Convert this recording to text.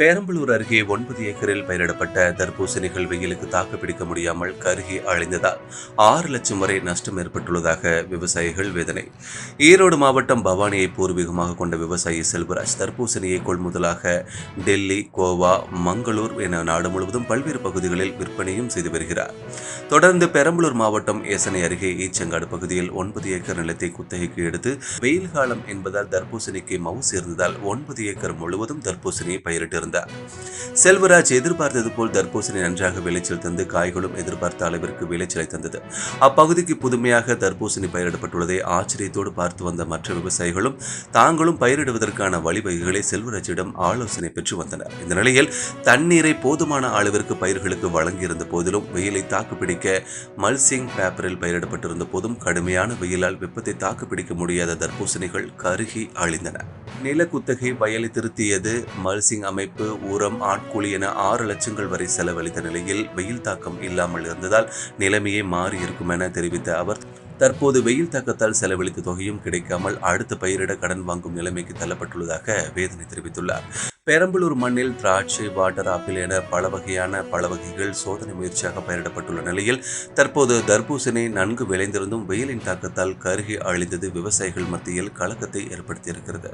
பெரம்பலூர் அருகே ஒன்பது ஏக்கரில் பயிரிடப்பட்ட தர்பூசணிகள் வெயிலுக்கு தாக்குப்பிடிக்க முடியாமல் கருகி அழிந்ததால் ஆறு லட்சம் வரை நஷ்டம் ஏற்பட்டுள்ளதாக விவசாயிகள் வேதனை. ஈரோடு மாவட்டம் பவானியை பூர்வீகமாக கொண்ட விவசாயி செல்வராஜ் தர்பூசணியை கொள்முதலாக டெல்லி கோவா மங்களூர் என நாடு முழுவதும் பல்வேறு பகுதிகளில் விற்பனையும் செய்து வருகிறார். தொடர்ந்து பெரம்பலூர் மாவட்டம் ஏசனை அருகே ஈச்சங்காடு பகுதியில் ஒன்பது ஏக்கர் நிலத்தை குத்தகைக்கு எடுத்து வெயில் காலம் என்பதால் தர்பூசணிக்கு மவுஸ் இருந்ததால் ஒன்பது ஏக்கர் முழுவதும் தர்பூசணியை பயிரிட்டிருந்தார். செல்வராஜ் எதிர்பார்த்தது போல் தர்பூசணி நன்றாக விளைச்சல் தந்து காய்களும் எதிர்பார்த்த அளவிற்கு விளைச்சலை தந்தது. அப்பகுதிக்கு புதுமையாக தர்பூசணி பயிரிடப்பட்டுள்ளதை ஆச்சரியத்தோடு பார்த்து வந்த மற்ற விவசாயிகளும் தாங்களும் பயிரிடுவதற்கான வழிவகைகளை செல்வராஜிடம் ஆலோசனை பெற்று வந்தனர். இந்த நிலையில் தண்ணீரை போதுமான அளவிற்கு பயிர்களுக்கு வழங்கியிருந்த போதிலும் வெயிலை தாக்குப்பிடிக்க மல்சிங் பேப்பரில் பயிரிடப்பட்டிருந்த போதும் கடுமையான வெயிலால் வெப்பத்தை தாக்குப்பிடிக்க முடியாத தர்பூசணிகள் கருகி அழிந்தன. நிலக்குத்தகை வயலை திருத்தியது மல்சிங் அமைப்பு உரம் ஆட்கூலி என ஆறு லட்சங்கள் வரை செலவழித்த நிலையில் வெயில் தாக்கம் இல்லாமல் இருந்ததால் நிலைமையே மாறி இருக்கும் என தெரிவித்த அவர் தற்போது வெயில் தாக்கத்தால் செலவழித்த தொகையும் கிடைக்காமல் அடுத்த பயிரிட கடன் வாங்கும் நிலைமைக்கு தள்ளப்பட்டுள்ளதாக வேதனை தெரிவித்துள்ளார். பெரம்பலூர் மண்ணில் திராட்சை வாட்டர் ஆப்பிள் என பல வகையான பல வகைகள் சோதனை முயற்சியாக பயிரிடப்பட்டுள்ள நிலையில் தற்போது தர்பூசணி நன்கு விளைந்திருந்தும் வெயிலின் தாக்கத்தால் கருகி அழிந்தது விவசாயிகள் மத்தியில் கலக்கத்தை ஏற்படுத்தியிருக்கிறது.